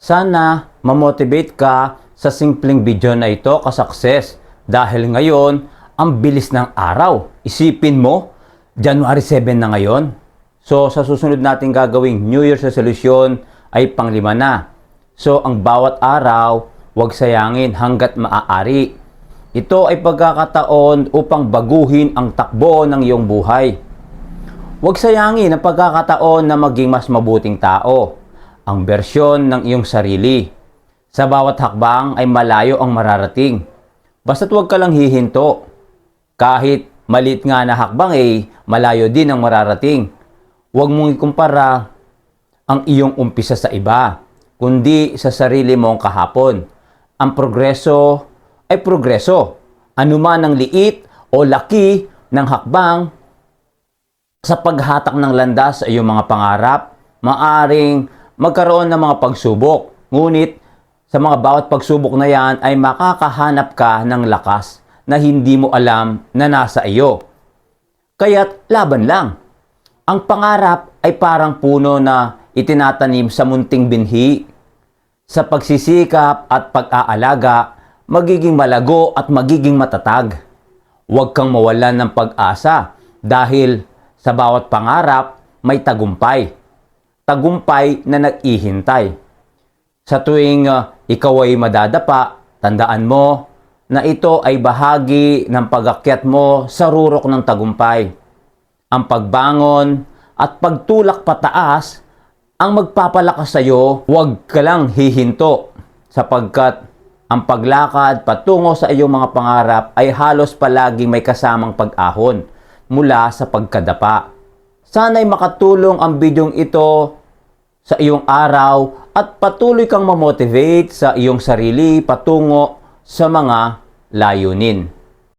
Sana mamotivate ka sa simpleng video na ito ka-success. Dahil ngayon, ang bilis ng araw. Isipin mo, January 7 na ngayon. So, sa susunod natin gagawing New Year's resolution ay panglima na. So, ang bawat araw, huwag sayangin hanggat maaari. Ito ay pagkakataon upang baguhin ang takbo ng iyong buhay. Huwag sayangin ang pagkakataon na maging mas mabuting tao, ang bersyon ng iyong sarili. Sa bawat hakbang ay malayo ang mararating. Basta't huwag ka lang hihinto. Kahit malit nga na hakbang ay malayo din ang mararating. Huwag mong ikumpara ang iyong umpisa sa iba, kundi sa sarili mong kahapon. Ang progreso ay progreso. Anuman ang liit o laki ng hakbang sa paghatak ng landas sa iyong mga pangarap, maaring magkaroon ng mga pagsubok. Ngunit sa mga bawat pagsubok na yan ay makakahanap ka ng lakas na hindi mo alam na nasa iyo. Kaya't laban lang. Ang pangarap ay parang puno na itinatanim sa munting binhi. Sa pagsisikap at pag-aalaga, magiging malago at magiging matatag. Huwag kang mawalan ng pag-asa dahil sa bawat pangarap may tagumpay. Tagumpay na nag-ihintay. Sa tuwing uh, ikaw ay madadapa, tandaan mo na ito ay bahagi ng pagakyat mo sa rurok ng tagumpay. Ang pagbangon at pagtulak pataas ang magpapalakas sa iyo, huwag ka lang hihinto sapagkat ang paglakad patungo sa iyong mga pangarap ay halos palaging may kasamang pag-ahon mula sa pagkadapa. Sana'y makatulong ang bidyong ito sa iyong araw at patuloy kang mamotivate sa iyong sarili patungo sa mga layunin.